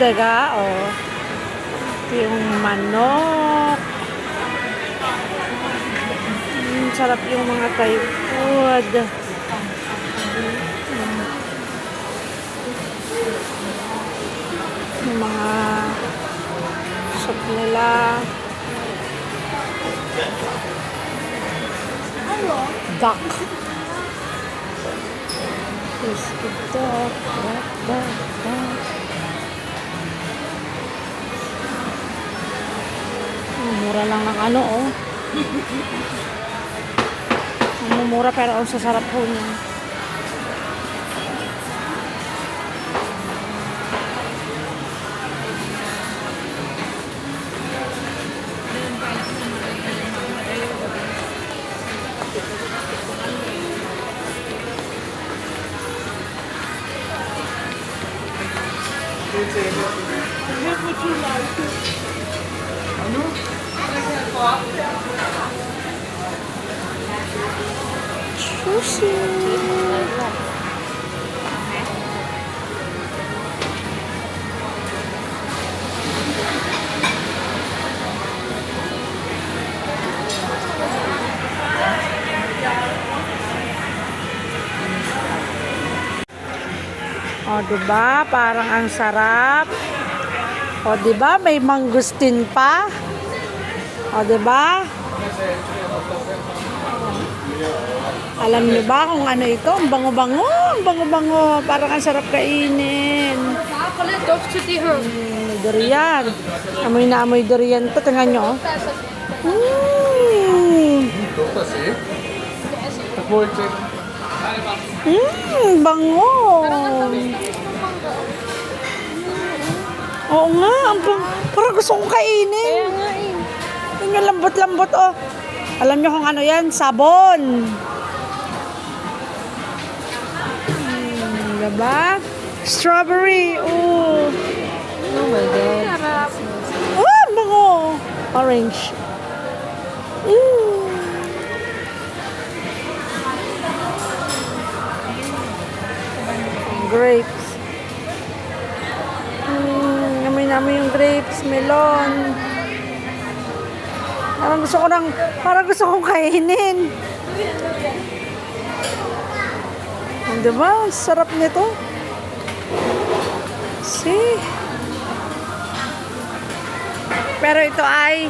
daga, oh. Ito yung manok. Mm, sarap yung mga Thai food. Yung mga soup nila. Duck. Crispy duck, duck, duck, duck. Mura lang ng ano, oh. Ang mura pero ang sasarap po niya. Sushi. O, diba? Parang ang sarap. O, diba? May mangustin pa. O, diba? Alam niyo ba kung ano ito? Ang bango-bango. Ang bango-bango. Parang ang sarap kainin. Mm, durian. Amoy na amoy durian to. Tingnan nyo. oh. Mm. Dokter se. Takbo check. Mm, bango. Oo nga. Ang bang... Parang gusto kong kainin. Yung lambot-lambot, oh. Alam niyo kung ano yan? Sabon. Mm, diba? Strawberry. Oh. Oh my god. Ang bango. Orange. Mm. Grapes. Mm, amoy na amoy yung grapes, melon. Parang gusto ko nang, parang gusto kong kainin. Diba? Ang Sarap nito. See? Pero ito ay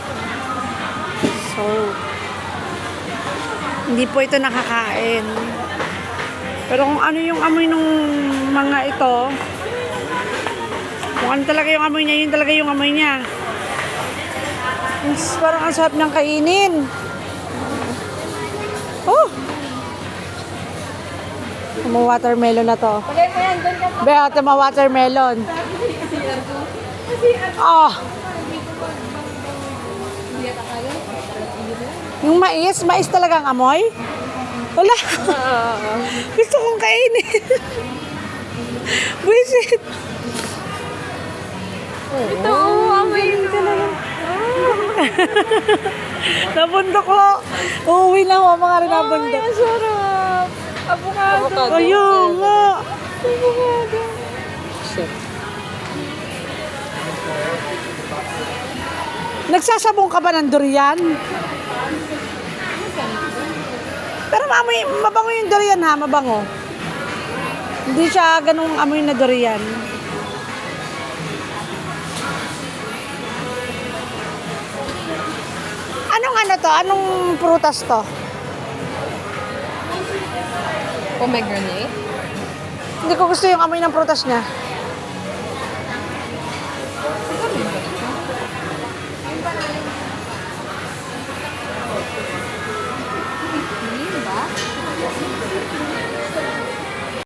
so hindi po ito nakakain. Pero kung ano yung amoy ng mga ito, kung ano talaga yung amoy niya, yun talaga yung amoy niya. Parang ang sarap niyang kainin. Oh! Ang watermelon na to. Be, ate, mga watermelon. Ah! Yung mais, mais talagang amoy? Wala. Gusto kong kainin. Buisit. Ito, oh. Nabundok ko. Uuwi na ako mga rin Ay, nabundok. ang sarap. Avocado. Ayun nga. Avocado. Nagsasabong ka ba ng durian? Pero maamoy, mabango yung durian ha, mabango. Hindi siya ganung amoy na durian. Ano to? Anong prutas to? Pomegranate. Hindi ko gusto yung amoy ng prutas niya.